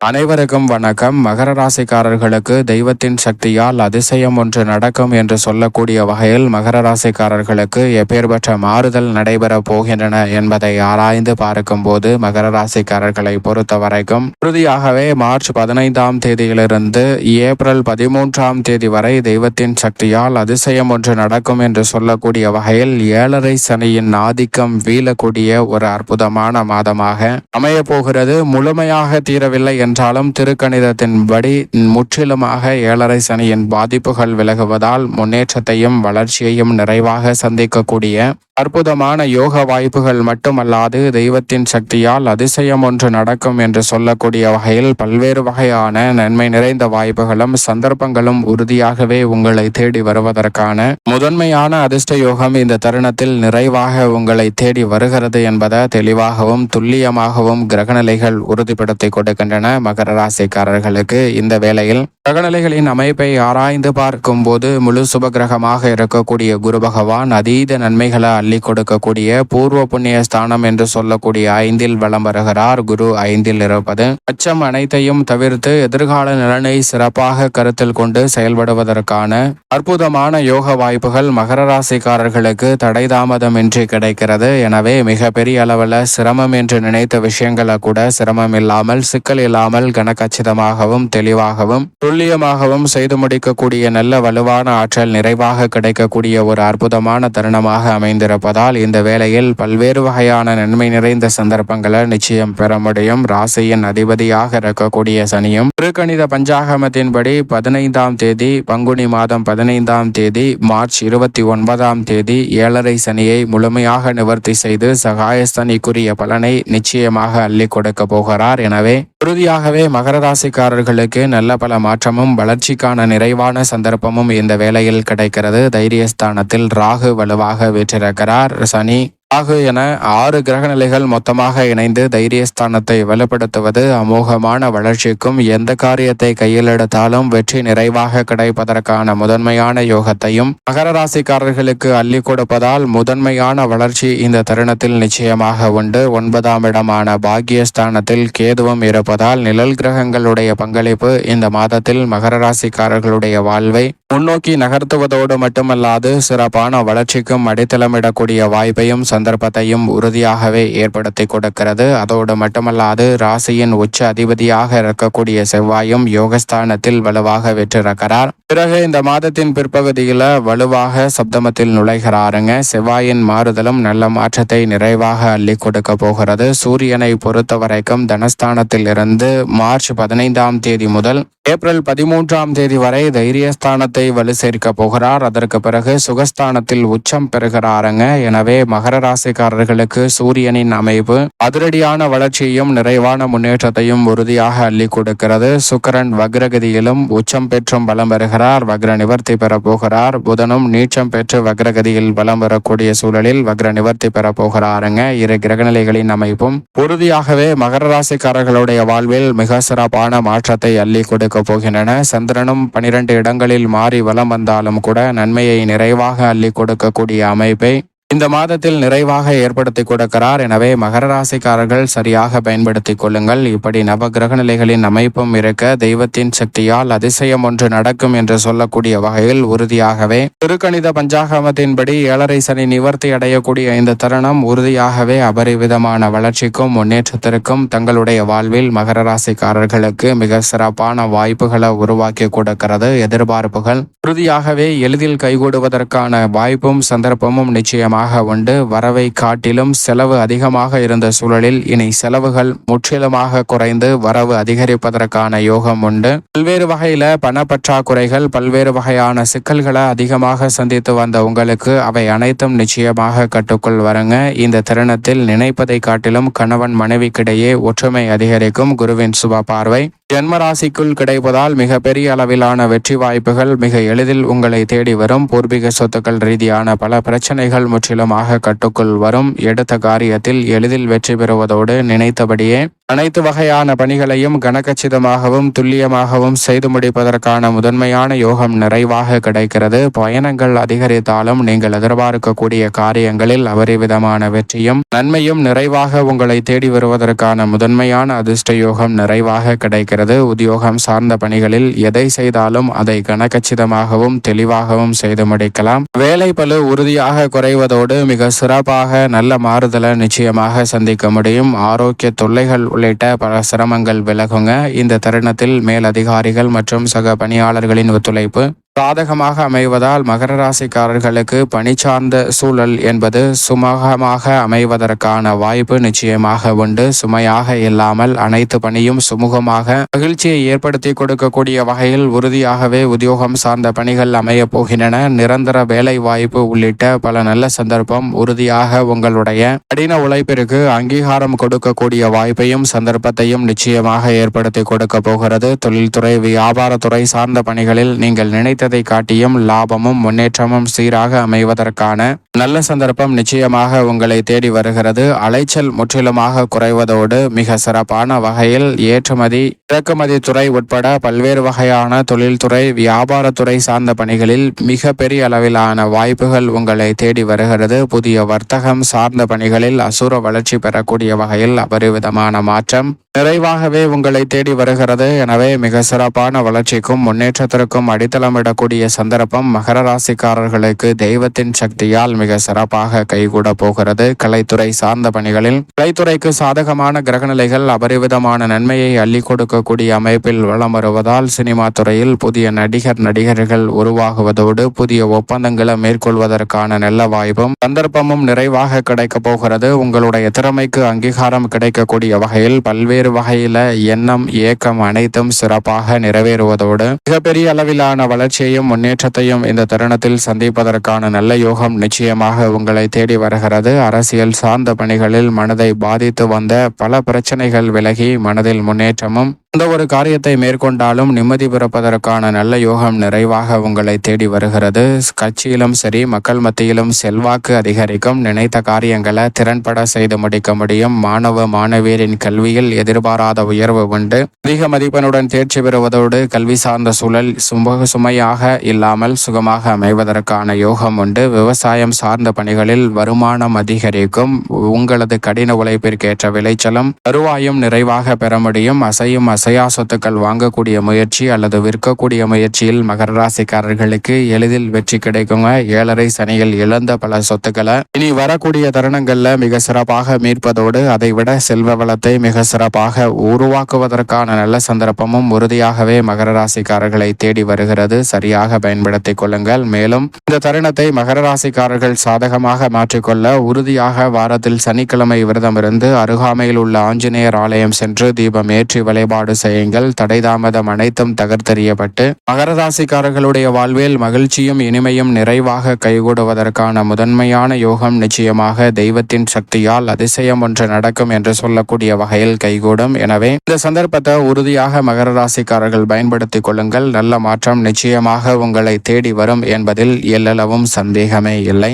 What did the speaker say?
அனைவருக்கும் வணக்கம். மகர ராசிக்காரர்களுக்கு தெய்வத்தின் சக்தியால் அதிசயம் ஒன்று நடக்கும் என்று சொல்லக்கூடிய வகையில் மகர ராசிக்காரர்களுக்கு எப்பேற்பட்ட மாறுதல் நடைபெற போகின்றன என்பதை ஆராய்ந்து பார்க்கும்போது மகர ராசிக்காரர்களை பொறுத்த வரைக்கும் உறுதியாகவே மார்ச் பதினைந்தாம் தேதியிலிருந்து ஏப்ரல் பதிமூன்றாம் தேதி வரை தெய்வத்தின் சக்தியால் அதிசயம் ஒன்று நடக்கும் என்று சொல்லக்கூடிய வகையில் ஏழரை சனியின் ஆதிக்கம் வீழக்கூடிய ஒரு அற்புதமான மாதமாக அமையப்போகிறது முழுமையாக தீரவில்லை என்றாலும் திருக்கணிதத்தின்படி முற்றிலுமாக ஏழரை சனியின் பாதிப்புகள் விலகுவதால் முன்னேற்றத்தையும் வளர்ச்சியையும் நிறைவாக சந்திக்கக்கூடிய அற்புதமான யோக வாய்ப்புகள் மட்டுமல்லாது தெய்வத்தின் சக்தியால் அதிசயம் ஒன்று நடக்கும் என்று சொல்லக்கூடிய வகையில் பல்வேறு வகையான நன்மை நிறைந்த வாய்ப்புகளும் சந்தர்ப்பங்களும் உறுதியாகவே உங்களை தேடி வருவதற்கான முதன்மையான அதிர்ஷ்ட யோகம் இந்த தருணத்தில் நிறைவாக உங்களை தேடி வருகிறது என்பதை தெளிவாகவும் துல்லியமாகவும் கிரகநிலைகள் உறுதிப்படுத்தி கொடுக்கின்றன மகர ராசிக்காரர்களுக்கு. இந்த வேளையில் கிரகநிலைகளின் அமைப்பை ஆராய்ந்து பார்க்கும் போது முழு சுப கிரகமாக இருக்கக்கூடிய குரு பகவான் அதீத நன்மைகளை அள்ளி கொடுக்கக்கூடிய பூர்வ புண்ணிய ஸ்தானம் என்று சொல்லக்கூடிய ஐந்தில் வலம் வருகிறார் குரு ஐந்தில் இருப்பது. அச்சம் அனைத்தையும் தவிர்த்து எதிர்கால நலனை சிறப்பாக கருத்தில் கொண்டு செயல்படுவதற்கான அற்புதமான யோக வாய்ப்புகள் மகர ராசிக்காரர்களுக்கு தடை தாமதமின்றி கிடைக்கிறது. எனவே மிக பெரிய அளவில் சிரமம் என்று நினைத்த விஷயங்களை கூட சிரமம் இல்லாமல் சிக்கல் இல்லாமல் கனக்கச்சிதமாகவும் தெளிவாகவும் துல்லியமாகவும் செய்து முடிக்கக்கூடிய நல்ல வலுவான ஆற்றல் நிறைவாக கிடைக்கக்கூடிய ஒரு அற்புதமான தருணமாக அமைந்திருப்பதால் இந்த வேளையில் பல்வேறு வகையான நன்மை நிறைந்த சந்தர்ப்பங்களை நிச்சயம் பெற முடியும். ராசியின் அதிபதியாக இருக்கக்கூடிய சனியும் திருக்கணித பஞ்சாகமத்தின்படி பதினைந்தாம் தேதி பங்குனி மாதம் பதினைந்தாம் தேதி மார்ச் இருபத்தி ஒன்பதாம் தேதி ஏழரை சனியை முழுமையாக நிவர்த்தி செய்து சகாயஸ்தனிக்குரிய பலனை நிச்சயமாக அள்ளி கொடுக்க போகிறார். எனவே உறுதியாகவே மகர ராசிக்காரர்களுக்கு நல்ல பல மாற்றமும் வளர்ச்சிக்கான நிறைவான சந்தர்ப்பமும் இந்த வேளையில் கிடைக்கிறது. தைரியஸ்தானத்தில் ராகு வலுவாக ቀራ ረሳኔ ராகு என ஆறு கிரக நிலைகள் மொத்தமாக இணைந்து தைரியஸ்தானத்தை வலுப்படுத்துவது அமோகமான வளர்ச்சிக்கும் எந்த காரியத்தை கையில் எடுத்தாலும் வெற்றி நிறைவாக கிடைப்பதற்கான முதன்மையான யோகத்தையும் மகர ராசிக்காரர்களுக்கு அள்ளி கொடுப்பதால் முதன்மையான வளர்ச்சி இந்த தருணத்தில் நிச்சயமாக உண்டு. ஒன்பதாம் இடமான பாக்கியஸ்தானத்தில் கேதுவும் இருப்பதால் நிழல் கிரகங்களுடைய பங்களிப்பு இந்த மாதத்தில் மகர ராசிக்காரர்களுடைய வாழ்வை முன்னோக்கி நகர்த்துவதோடு மட்டுமல்லாது சிறப்பான வளர்ச்சிக்கும் அடித்தளமிடக்கூடிய வாய்ப்பையும் சந்தர்ப்பத்தையும் உறுதியாகவே ஏற்படுத்தி கொடுக்கிறது. அதோடு மட்டுமல்லாது ராசியின் உச்ச அதிபதியாக இருக்கக்கூடிய செவ்வாயும் யோகஸ்தானத்தில் வலுவாக வெற்றிருக்கிறார் பிறகு இந்த மாதத்தின் பிற்பகுதியில வலுவாக சப்தமத்தில் நுழைகிறாருங்க. செவ்வாயின் மாறுதலும் நல்ல மாற்றத்தை நிறைவாக அள்ளி கொடுக்க போகிறது. சூரியனை பொறுத்த வரைக்கும் தனஸ்தானத்தில் இருந்து மார்ச் பதினைந்தாம் தேதி முதல் ஏப்ரல் பதிமூன்றாம் தேதி வரை தைரியஸ்தானத்தை வலு சேர்க்க போகிறார். அதற்கு பிறகு சுகஸ்தானத்தில் உச்சம் பெறுகிறாருங்க. எனவே மகர ராசிக்காரர்களுக்கு சூரியனின் அமைப்பு அதிரடியான வளர்ச்சியையும் நிறைவான முன்னேற்றத்தையும் உறுதியாக அள்ளி கொடுக்கிறது. சுக்கரன் வக்ரகதியிலும் உச்சம் பெற்றும் பலம் பெறுகிறார் வக்ர நிவர்த்தி பெற போகிறார். புதனும் நீச்சம் பெற்று வக்ரகதியில் பலம் பெறக்கூடிய சூழலில் வக்ர நிவர்த்தி பெற போகிறாருங்க. இரு கிரகநிலைகளின் அமைப்பும் உறுதியாகவே மகர ராசிக்காரர்களுடைய வாழ்வில் மிக சிறப்பான மாற்றத்தை அள்ளி கொடுக்க போகின்றன. சந்திரனும் பனிரெண்டு இடங்களில் மாறி வலம் வந்தாலும் கூட நன்மையை நிறைவாக அள்ளி கொடுக்கக்கூடிய அமைப்பை இந்த மாதத்தில் நிறைவாக ஏற்படுத்தி கொடுக்கிறார். எனவே மகர ராசிக்காரர்கள் சரியாக பயன்படுத்திக் கொள்ளுங்கள். இப்படி நவகிரக நிலைகளின் அமைப்பும் இருக்க தெய்வத்தின் சக்தியால் அதிசயம் ஒன்று நடக்கும் என்று சொல்லக்கூடிய வகையில் உறுதியாகவே திருக்கணித பஞ்சாகமத்தின்படி ஏழரை சனி நிவர்த்தி அடையக்கூடிய இந்த தருணம் உறுதியாகவே அபரிவிதமான வளர்ச்சிக்கும் முன்னேற்றத்திற்கும் தங்களுடைய வாழ்வில் மகர ராசிக்காரர்களுக்கு மிக சிறப்பான வாய்ப்புகளை உருவாக்கி கொடுக்கிறது. எதிர்பார்ப்புகள் உறுதியாகவே எளிதில் கைகூடுவதற்கான வாய்ப்பும் சந்தர்ப்பமும் நிச்சயமாக அதிகமாக உண்டு. வரவை காட்டிலும் செலவு அதிகமாக இருந்த சூழலில் இனி செலவுகள் முற்றிலுமாக குறைந்து வரவு அதிகரிப்பதற்கான யோகம் உண்டு. பல்வேறு வகையில பணப்பற்றாக்குறைகள் பல்வேறு வகையான சிக்கல்களை அதிகமாக சந்தித்து வந்த உங்களுக்கு அவை அனைத்தும் நிச்சயமாக கட்டுக்குள் வருங்க. இந்த தருணத்தில் நினைப்பதை காட்டிலும் கணவன் மனைவிக்கிடையே ஒற்றுமை அதிகரிக்கும் குருவின் சுப பார்வை. ஜென்மராசிக்குள் கிடைப்பதால் மிகப்பெரிய அளவிலான வெற்றி வாய்ப்புகள் மிக எளிதில் உங்களை தேடி வரும். பூர்வீக சொத்துக்கள் ரீதியான பல பிரச்சனைகள் முற்றிலுமாக கட்டுக்குள் வரும். எடுத்த காரியத்தில் எளிதில் வெற்றி பெறுவதோடு நினைத்தபடியே அனைத்து வகையான பணிகளையும் கனகச்சிதமாகவும் துல்லியமாகவும் செய்து முடிப்பதற்கான முதன்மையான யோகம் நிறைவாக கிடைக்கிறது. பயணங்கள் அதிகரித்தாலும் நீங்கள் எதிர்பார்க்கக்கூடிய காரியங்களில் அபரிவிதமான வெற்றியும் நன்மையும் நிறைவாக உங்களை தேடி வருவதற்கான முதன்மையான அதிர்ஷ்ட யோகம் நிறைவாக கிடைக்கிறது. உத்தியோகம் சார்ந்த பணிகளில் எதை செய்தாலும் அதை கனகச்சிதமாகவும் தெளிவாகவும் செய்து முடிக்கலாம். வேலை பழு உறுதியாக குறைவதோடு மிக சிறப்பாக நல்ல மாறுதலை நிச்சயமாக சந்திக்க முடியும். ஆரோக்கிய தொல்லைகள் உள்ளிட்ட பல சிரமங்கள் விலகுங்க. இந்த தருணத்தில் மேலதிகாரிகள் மற்றும் சக பணியாளர்களின் ஒத்துழைப்பு சாதகமாக அமைவதால் மகர ராசிக்காரர்களுக்கு பணி சார்ந்த சூழல் என்பது சுமூகமாக அமைவதற்கான வாய்ப்பு நிச்சயமாக உண்டு. சுமையாக இல்லாமல் அனைத்து பணியும் சுமூகமாக மகிழ்ச்சியை ஏற்படுத்தி கொடுக்கக்கூடிய வகையில் உறுதியாகவே உத்தியோகம் சார்ந்த பணிகள் அமைய போகின்றன. நிரந்தர வேலை வாய்ப்பு உள்ளிட்ட பல நல்ல சந்தர்ப்பம் உறுதியாக உங்களுடைய கடின உழைப்பிற்கு அங்கீகாரம் கொடுக்கக்கூடிய வாய்ப்பையும் சந்தர்ப்பத்தையும் நிச்சயமாக ஏற்படுத்தி கொடுக்க போகிறது. தொழில்துறை வியாபாரத்துறை சார்ந்த பணிகளில் நீங்கள் நினைத்த நினைத்ததை காட்டியும் லாபமும் முன்னேற்றமும் சீராக அமைவதற்கான நல்ல சந்தர்ப்பம் நிச்சயமாக உங்களை தேடி வருகிறது. அலைச்சல் முற்றிலுமாக குறைவதோடு மிக சிறப்பான வகையில் ஏற்றுமதி இறக்குமதி துறை உட்பட பல்வேறு வகையான தொழில்துறை வியாபாரத்துறை சார்ந்த பணிகளில் மிக பெரிய அளவிலான வாய்ப்புகள் உங்களை தேடி வருகிறது. புதிய வர்த்தகம் சார்ந்த பணிகளில் அசுர வளர்ச்சி பெறக்கூடிய வகையில் அபரிவிதமான மாற்றம் நிறைவாகவே உங்களை தேடி வருகிறது. எனவே மிக சிறப்பான வளர்ச்சிக்கும் முன்னேற்றத்திற்கும் அடித்தளமிட அடித்தளமிடக்கூடிய சந்தர்ப்பம் மகர ராசிக்காரர்களுக்கு தெய்வத்தின் சக்தியால் மிக சிறப்பாக கைகூட போகிறது. கலைத்துறை சார்ந்த பணிகளில் கலைத்துறைக்கு சாதகமான கிரகநிலைகள் அபரிவிதமான நன்மையை அள்ளி கொடுக்கக்கூடிய அமைப்பில் வளம் வருவதால் சினிமா துறையில் புதிய நடிகர் நடிகர்கள் உருவாகுவதோடு புதிய ஒப்பந்தங்களை மேற்கொள்வதற்கான நல்ல வாய்ப்பும் சந்தர்ப்பமும் நிறைவாக கிடைக்கப் போகிறது. உங்களுடைய திறமைக்கு அங்கீகாரம் கிடைக்கக்கூடிய வகையில் பல்வேறு வகையில எண்ணம் ஏக்கம் அனைத்தும் சிறப்பாக நிறைவேறுவதோடு மிகப்பெரிய அளவிலான வளர்ச்சி வளர்ச்சியையும் முன்னேற்றத்தையும் இந்த தருணத்தில் சந்திப்பதற்கான நல்ல யோகம் நிச்சயமாக உங்களை தேடி வருகிறது. அரசியல் சார்ந்த பணிகளில் மனதை பாதித்து வந்த பல பிரச்சனைகள் விலகி மனதில் முன்னேற்றமும் எந்த ஒரு காரியத்தை மேற்கொண்டாலும் நிம்மதி பிறப்பதற்கான நல்ல யோகம் நிறைவாக உங்களை தேடி வருகிறது. கட்சியிலும் சரி மக்கள் மத்தியிலும் செல்வாக்கு அதிகரிக்கும். நினைத்த காரியங்களை திறன்பட செய்து முடிக்க முடியும். மாணவ மாணவியரின் கல்வியில் எதிர்பாராத உயர்வு உண்டு. அதிக மதிப்பெண்ணுடன் தேர்ச்சி பெறுவதோடு கல்வி சார்ந்த சூழல் சும சுமையாக இல்லாமல் சுகமாக அமைவதற்கான யோகம் உண்டு. விவசாயம் சார்ந்த பணிகளில் வருமானம் அதிகரிக்கும். உங்களது கடின உழைப்பிற்கேற்ற விளைச்சலும் வருவாயும் நிறைவாக பெற முடியும். அசையும் அசையா சொத்துக்கள் வாங்கக்கூடிய முயற்சி அல்லது விற்கக்கூடிய முயற்சியில் மகர ராசிக்காரர்களுக்கு எளிதில் வெற்றி கிடைக்குங்க. ஏழரை சனியில் இழந்த பல சொத்துக்களை இனி வரக்கூடிய தருணங்கள்ல மிக சிறப்பாக மீட்பதோடு அதைவிட செல்வ வளத்தை மிக சிறப்பாக உருவாக்குவதற்கான நல்ல சந்தர்ப்பமும் உறுதியாகவே மகர ராசிக்காரர்களை தேடி வருகிறது. சரியாக பயன்படுத்திக் கொள்ளுங்கள். மேலும் இந்த தருணத்தை மகர ராசிக்காரர்கள் சாதகமாக மாற்றிக்கொள்ள உறுதியாக வாரத்தில் சனிக்கிழமை விரதம் இருந்து அருகாமையில் உள்ள ஆஞ்சநேயர் ஆலயம் சென்று தீபம் ஏற்றி வழிபாடு செய்யுங்கள். தடைதாமதம் அனைத்தும் தகர்த்தெறியப்பட்டு மகர ராசிக்காரர்களுடைய வாழ்வில் மகிழ்ச்சியும் இனிமையும் நிறைவாக கைகூடுவதற்கான முதன்மையான யோகம் நிச்சயமாக தெய்வத்தின் சக்தியால் அதிசயம் ஒன்று நடக்கும் என்று சொல்லக்கூடிய வகையில் கைகூடும். எனவே இந்த சந்தர்ப்பத்தை உறுதியாக மகர ராசிக்காரர்கள் பயன்படுத்திக் கொள்ளுங்கள். நல்ல மாற்றம் நிச்சயமாக நிச்சயமாக உங்களை தேடி வரும் என்பதில் எல்லளவும் சந்தேகமே இல்லை.